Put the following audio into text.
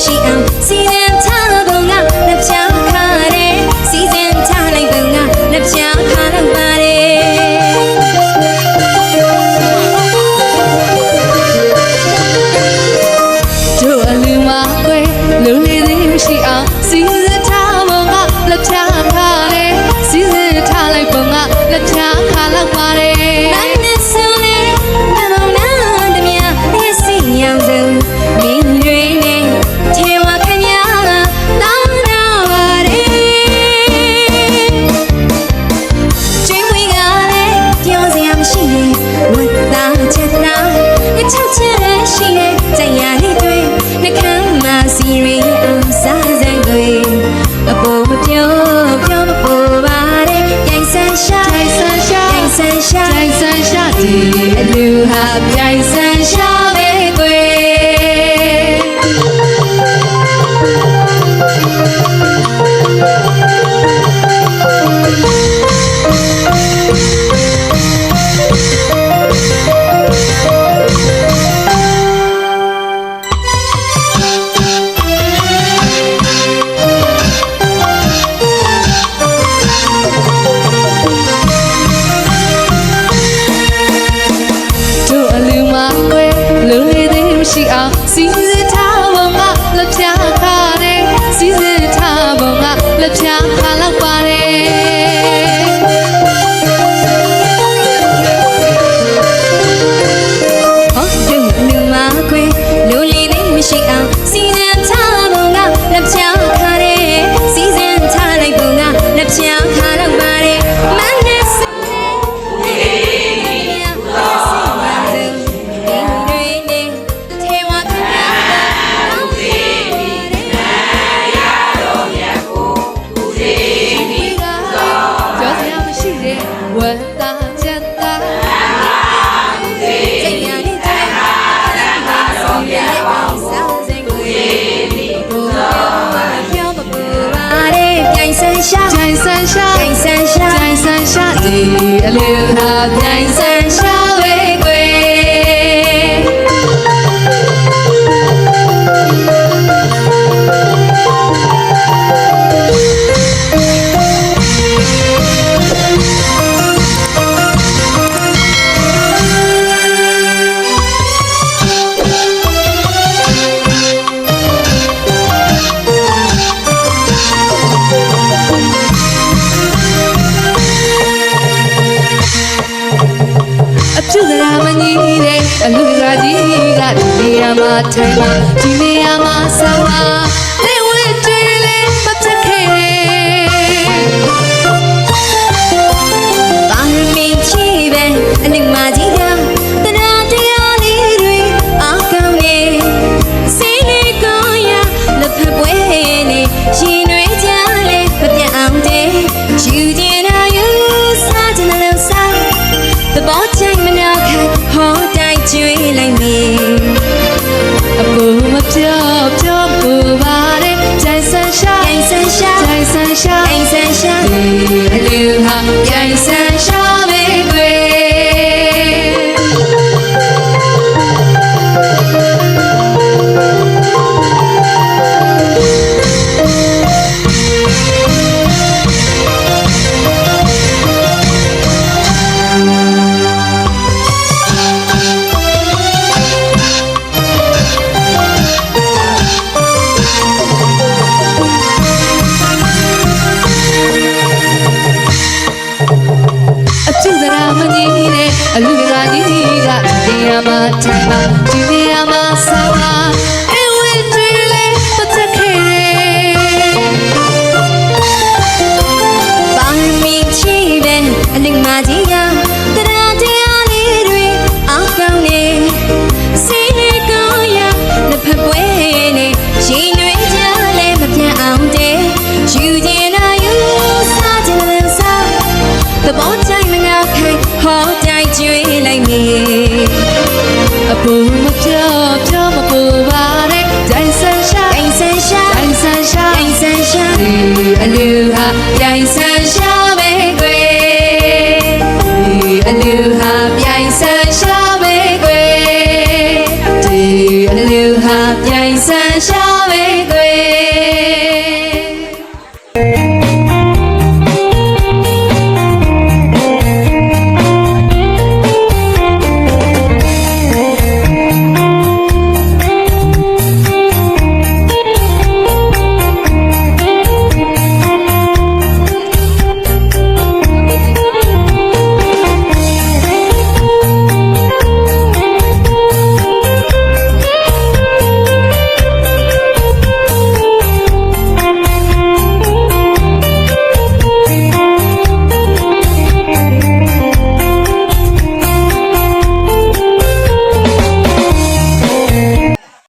心。 အောင်စီစစ်ထားပုံကလက်ဖြာခါတယ်စီစစ်ထားပုံကလက်ဖြာခါလောက်ပါတယ်ဟောဒုနုမခွေလူလီသိမရှိအောင်စီ 山下，在山下，在山下，在山下，在阿里塔，在山。 ရာမညီတဲ့အလူရာကြီးကဒီနေရာမှာထိုင်မှာဒီနေရာမှာဆောင်းပါ Isaac. စုစရာမကြီးတဲ့အလူရာကြီးကဒီနေရာမှာထိုင်ပါဒီနေရာမှာဆောင်းိုင်ဆန်ရှာမေကွေဒီအလူဟာပြိုင်ဆန်ရှာမေကွေဒီအလူဟာပြိုင်ဆန်ရှာမေကွေ